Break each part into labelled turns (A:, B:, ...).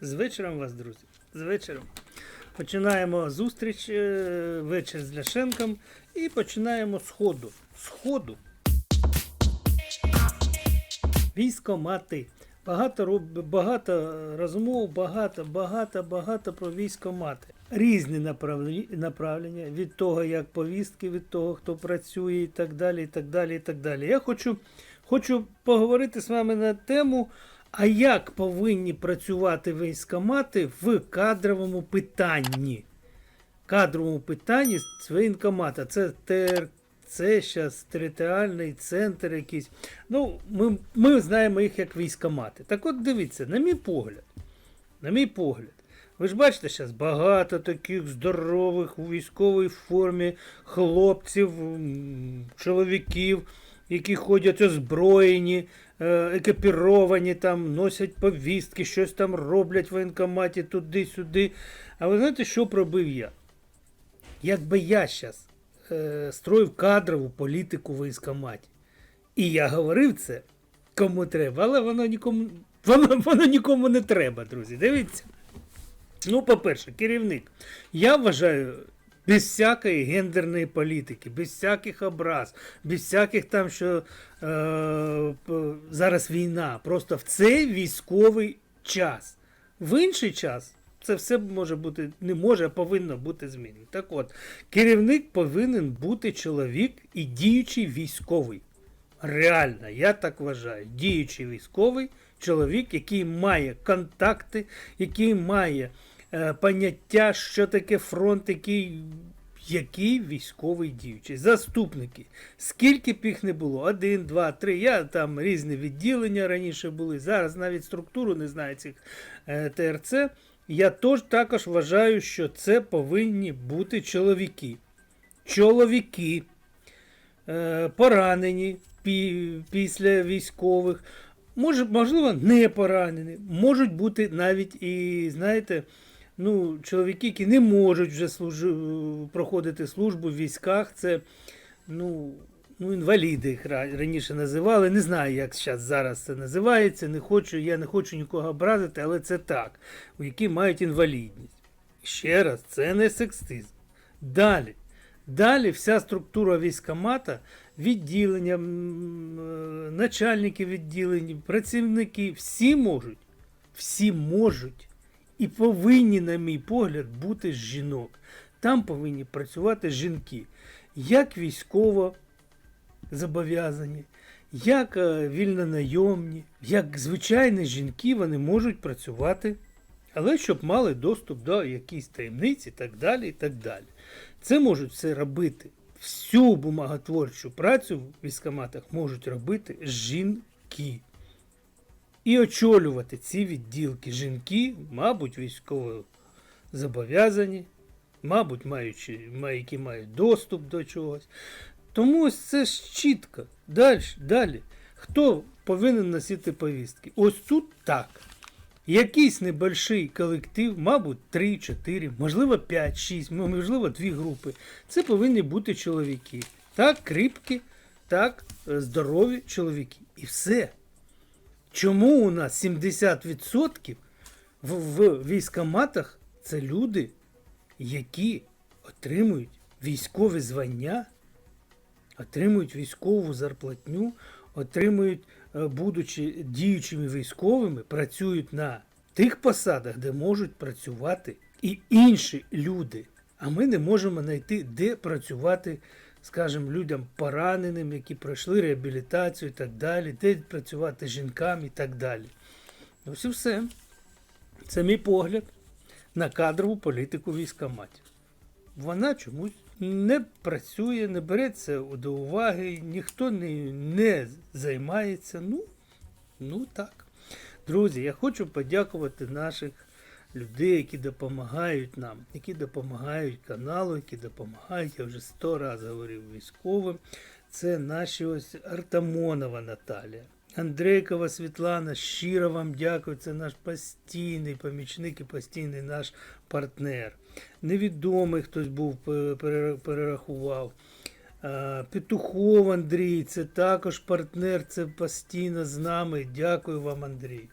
A: З вечором вас, друзі. З вечором. Починаємо зустріч е, вечір з Ляшенком і починаємо з ходу. З ходу. Військомати. Багато, багато розмов, багато, багато, багато про військомати. Різні направлення, від того, як повістки, від того, хто працює, і так далі. і так далі, і так далі. Я хочу, хочу поговорити з вами на тему, а як повинні працювати військомати в кадровому питанні. Кадровому питанні з воєнкомата. Це ТР, це зараз територіальний центр якийсь. Ну, ми, ми знаємо їх як військомати. Так от дивіться, на мій погляд, на мій погляд, ви ж бачите, зараз багато таких здорових у військовій формі хлопців, чоловіків, які ходять озброєні, е, екіпіровані, там, носять повістки, щось там роблять в воєнкоматі туди-сюди. А ви знаєте, що пробив я? Якби я зараз е, строїв кадрову політику в військкоматі, і я говорив це кому треба, але воно нікому, воно, воно нікому не треба, друзі. Дивіться. Ну, по-перше, керівник. Я вважаю, без всякої гендерної політики, без всяких образ, без всяких там, що е, зараз війна. Просто в цей військовий час. В інший час це все може бути, не може, а повинно бути змінено. Так от, керівник повинен бути чоловік і діючий військовий. Реально, я так вважаю. Діючий військовий чоловік, який має контакти, який має поняття, що таке фронт, який, який військовий діючий. Заступники. Скільки б їх не було? Один, два, три. Я там різні відділення раніше були. Зараз навіть структуру не знаю цих е, ТРЦ. Я тож також вважаю, що це повинні бути чоловіки. Чоловіки е, поранені пі- після військових, може, можливо, не поранені, можуть бути навіть і, знаєте, ну, чоловіки, які не можуть вже служи, проходити службу в військах, це ну, ну, інваліди їх раніше називали. Не знаю, як зараз, це називається. Не хочу, я не хочу нікого образити, але це так, у які мають інвалідність. Ще раз, це не сексизм. Далі. Далі вся структура військомата, відділення, начальники відділень, працівники, всі можуть, всі можуть і повинні, на мій погляд, бути жінок. Там повинні працювати жінки, як військово зобов'язані, як е, вільнонайомні, як звичайні жінки, вони можуть працювати, але щоб мали доступ до якісь таємниць і так далі. і так далі. Це можуть все робити. Всю бумаготворчу працю в військоматах можуть робити жінки. І очолювати ці відділки жінки, мабуть, військово зобов'язані, мабуть, маючи, які мають доступ до чогось. Тому ось це ж чітко. Далі, далі. Хто повинен носити повістки? Ось тут так. Якийсь небольший колектив, мабуть, 3-4, можливо 5-6, можливо, 2 групи. Це повинні бути чоловіки. Так, кріпкі, так, е, здорові чоловіки. І все. Чому у нас 70% в, в військоматах це люди, які отримують військові звання, отримують військову зарплатню, отримують, е, будучи діючими військовими, працюють на тих посадах, де можуть працювати і інші люди. А ми не можемо знайти, де працювати, скажімо, людям пораненим, які пройшли реабілітацію і так далі, де працювати жінкам і так далі. Ось і все. Це мій погляд на кадрову політику військоматів вона чомусь не працює, не береться до уваги, ніхто не, не займається. Ну, ну так. Друзі, я хочу подякувати наших людей, які допомагають нам, які допомагають каналу, які допомагають, я вже сто разів говорив військовим. Це наші ось Артамонова Наталія. Андрейкова Світлана, щиро вам дякую. Це наш постійний помічник і постійний наш партнер. Невідомий хтось був, перерахував. Петухов Андрій, це також партнер, це постійно з нами. Дякую вам, Андрій.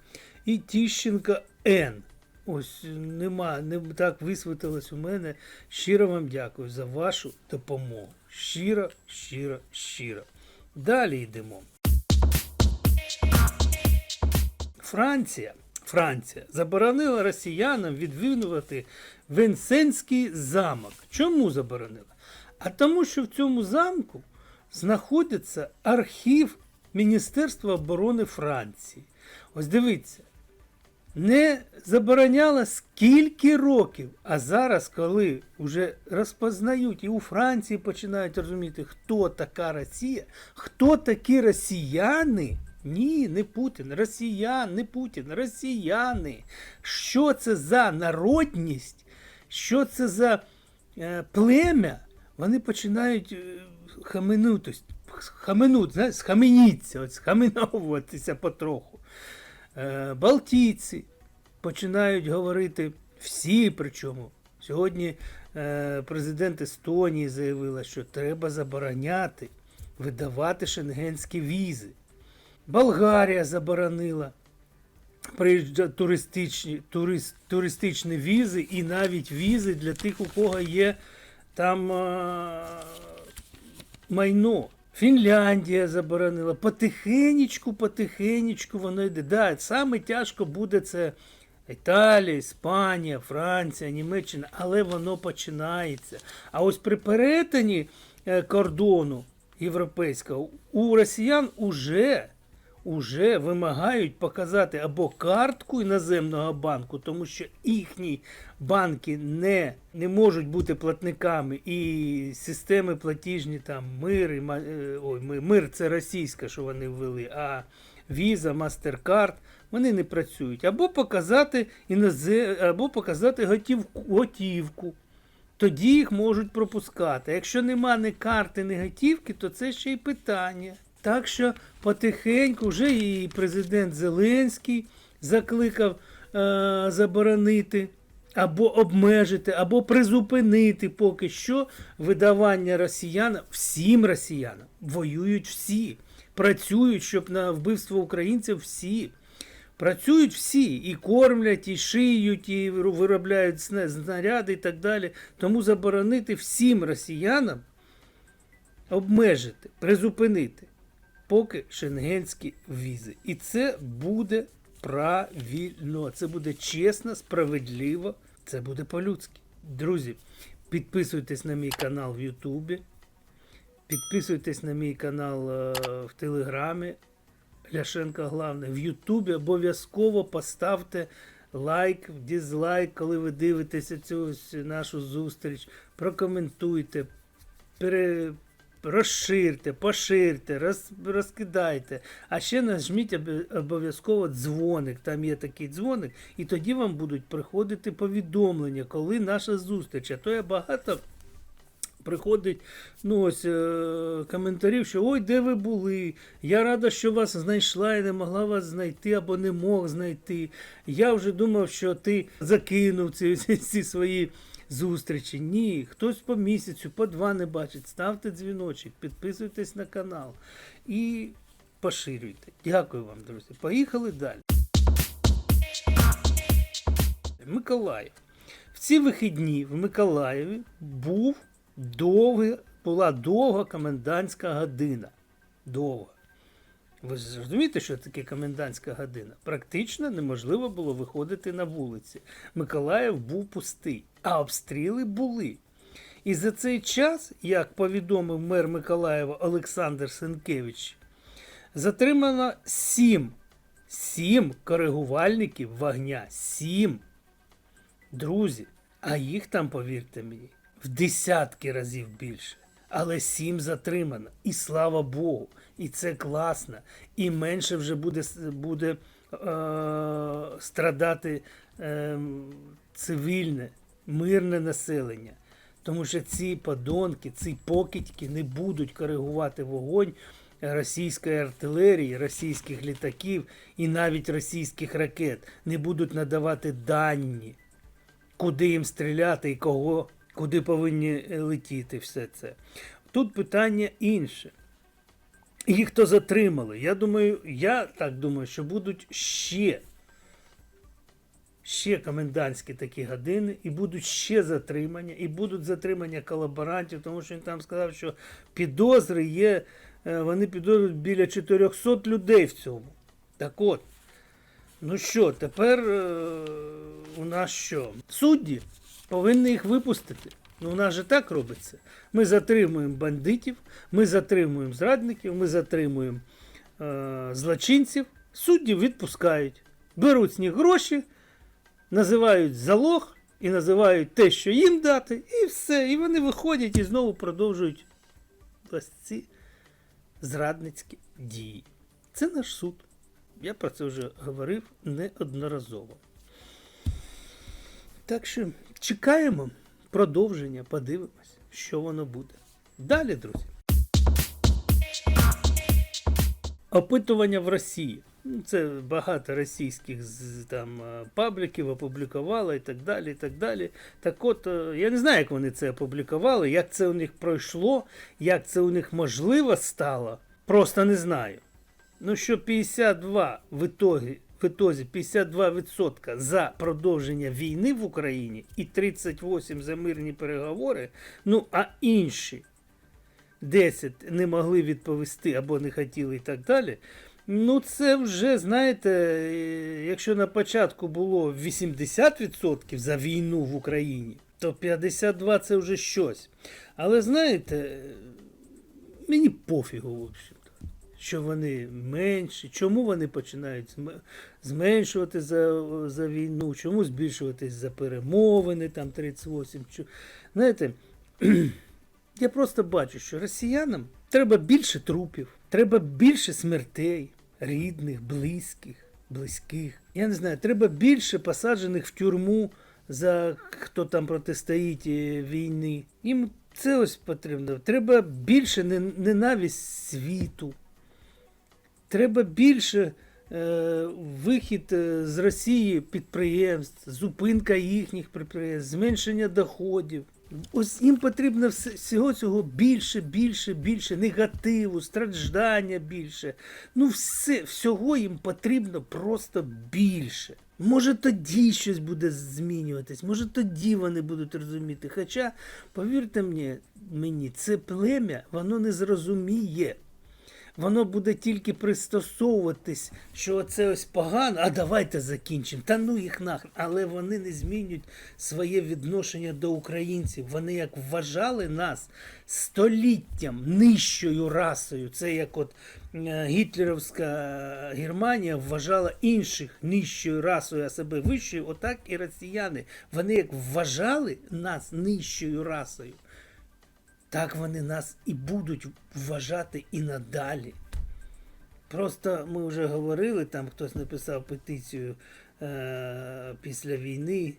A: І Тіщенка Н. Ось нема, не так висвітилось у мене. Щиро вам дякую за вашу допомогу. Щиро, щиро, щиро. Далі йдемо. Франція, Франція заборонила росіянам відвідувати Венсенський замок. Чому заборонила? А тому, що в цьому замку знаходиться архів Міністерства оборони Франції. Ось дивіться, не забороняла скільки років, а зараз, коли вже розпознають і у Франції починають розуміти, хто така Росія, хто такі росіяни. Ні, не Путін, росіян, не Путін, росіяни. Що це за народність? Що це за е, плем'я? Вони починають е, хаменутись, хаменуть, знаєш, схаменіться, от схаменовуватися потроху. Е, Балтійці починають говорити всі, причому. Сьогодні е, президент Естонії заявила, що треба забороняти видавати шенгенські візи. Болгарія заборонила туристичні, турист, туристичні візи і навіть візи для тих, у кого є там е, майно. Фінляндія заборонила. Потихенечку, потихенечку воно йде. Да, саме тяжко буде це Італія, Іспанія, Франція, Німеччина, але воно починається. А ось при перетині е, кордону європейського у росіян уже, уже вимагають показати або картку іноземного банку, тому що їхні банки не, не можуть бути платниками, і системи платіжні там мир, е, ой, мир це російська, що вони ввели, а Visa, MasterCard, вони не працюють. Або показати інозе... або показати готівку, готівку. Тоді їх можуть пропускати. Якщо нема ні карти, ні готівки, то це ще й питання. Так що потихеньку вже і президент Зеленський закликав е- заборонити або обмежити, або призупинити поки що видавання росіянам, всім росіянам. Воюють всі, працюють, щоб на вбивство українців всі. Працюють всі і кормлять, і шиють, і виробляють знаряди і так далі. Тому заборонити всім росіянам обмежити, призупинити поки шенгенські візи. І це буде правильно, це буде чесно, справедливо, це буде по-людськи. Друзі, підписуйтесь на мій канал в Ютубі, підписуйтесь на мій канал е, в Телеграмі. Ляшенка головне. В Ютубі обов'язково поставте лайк, дізлайк, коли ви дивитеся цю нашу зустріч. Прокоментуйте, пере, розширте, поширте, роз, розкидайте. А ще нажміть обов'язково дзвоник. Там є такий дзвоник, і тоді вам будуть приходити повідомлення, коли наша зустріч. А то я багато приходить ну, ось, е, коментарів, що ой, де ви були? Я рада, що вас знайшла і не могла вас знайти або не мог знайти. Я вже думав, що ти закинув ці, ці, ці свої зустрічі. Ні, хтось по місяцю, по два не бачить. Ставте дзвіночок, підписуйтесь на канал і поширюйте. Дякую вам, друзі. Поїхали далі. Миколаїв. В ці вихідні в Миколаєві був довгий, була довга комендантська година. Довга. Ви ж розумієте, що таке комендантська година? Практично неможливо було виходити на вулиці. Миколаїв був пустий, а обстріли були. І за цей час, як повідомив мер Миколаєва Олександр Сенкевич, затримано сім, сім коригувальників вогня. Сім. Друзі, а їх там, повірте мені, в десятки разів більше. Але сім затримано. І слава Богу. І це класно. І менше вже буде, буде е, страдати е, цивільне, мирне населення. Тому що ці подонки, ці покидьки не будуть коригувати вогонь російської артилерії, російських літаків і навіть російських ракет. Не будуть надавати дані куди їм стріляти і кого, куди повинні летіти все це. Тут питання інше. Їх то затримали. Я думаю, я так думаю, що будуть ще ще комендантські такі години, і будуть ще затримання, і будуть затримання колаборантів, тому що він там сказав, що підозри є, е, вони підозрюють біля 400 людей в цьому. Так от, ну що, тепер е, у нас що? Судді повинні їх випустити. Ну, у нас же так робиться. Ми затримуємо бандитів, ми затримуємо зрадників, ми затримуємо е, злочинців, судді відпускають, беруть з них гроші, називають залог і називають те, що їм дати, і все. І вони виходять і знову продовжують ось ці зрадницькі дії. Це наш суд. Я про це вже говорив неодноразово. Так що чекаємо продовження, подивимось, що воно буде. Далі, друзі. Опитування в Росії. Ну, Це багато російських там е, пабліків опублікувало і так далі. і Так далі. Так от, е, я не знаю, як вони це опублікували, як це у них пройшло, як це у них можливо стало. Просто не знаю. Ну що 52 в ітозі 52% за продовження війни в Україні і 38 за мирні переговори. Ну а інші 10 не могли відповісти або не хотіли і так далі. Ну, це вже, знаєте, е, якщо на початку було 80% за війну в Україні, то 52 це вже щось. Але знаєте, мені пофігу, в общем-то, що вони менші, чому вони починають зменшувати за, за війну, чому збільшуватись за перемовини, там 38. Чу- Знаєте, я просто бачу, що росіянам треба більше трупів, треба більше смертей, рідних, близьких, близьких. Я не знаю, треба більше посаджених в тюрму за хто там протистоїть е, війни. Їм це ось потрібно. Треба більше не- ненависть світу. Треба більше е, вихід е, з Росії підприємств, зупинка їхніх підприємств, зменшення доходів. Ось їм потрібно вс- всього цього більше, більше, більше, негативу, страждання більше. Ну, все, всього їм потрібно просто більше. Може тоді щось буде змінюватись, може тоді вони будуть розуміти. Хоча, повірте мені, мені, це плем'я, воно не зрозуміє. Воно буде тільки пристосовуватись, що це ось погано, а давайте закінчимо. Та ну їх нахрен. Але вони не змінюють своє відношення до українців. Вони як вважали нас століттям нижчою расою. Це як от е, гітлерівська Германія вважала інших нижчою расою, а себе вищою. Отак і росіяни. Вони як вважали нас нижчою расою. Так вони нас і будуть вважати і надалі. Просто ми вже говорили, там хтось написав петицію е- після війни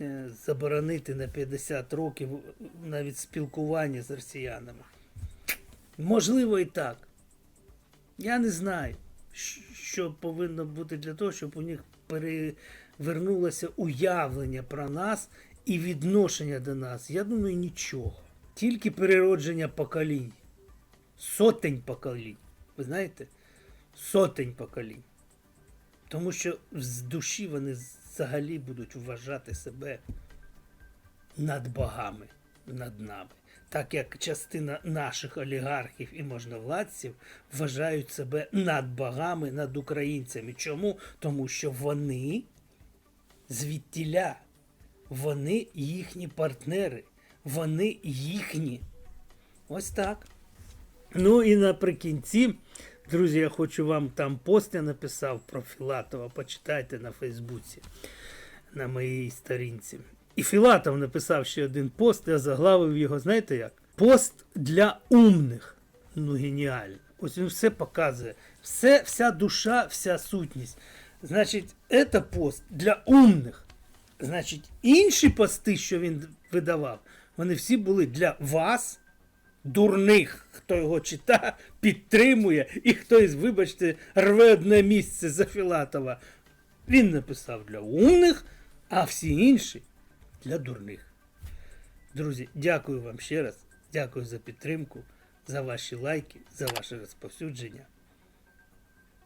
A: е- заборонити на 50 років навіть спілкування з росіянами. Можливо, і так. Я не знаю, що повинно бути для того, щоб у них перевернулося уявлення про нас і відношення до нас. Я думаю, нічого. Тільки переродження поколінь. Сотень поколінь. Ви знаєте? Сотень поколінь. Тому що з душі вони взагалі будуть вважати себе над богами, над нами. Так як частина наших олігархів і можновладців вважають себе над богами, над українцями. Чому? Тому що вони звідтіля, вони їхні партнери, вони їхні. Ось так. Ну і наприкінці, друзі, я хочу вам там пост я написав про Філатова. Почитайте на Фейсбуці, на моїй сторінці. І Філатов написав ще один пост, я заглавив його, знаєте як? Пост для умних. Ну, геніально. Ось він все показує. Все, вся душа, вся сутність. Значить, це пост для умних. Значить, інші пости, що він видавав, вони всі були для вас, дурних, хто його читає, підтримує, і хтось, вибачте, рве одне місце за Філатова. Він написав для умних, а всі інші для дурних. Друзі, дякую вам ще раз. Дякую за підтримку, за ваші лайки, за ваше розповсюдження.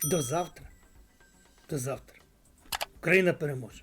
A: До завтра. До завтра. Україна переможе.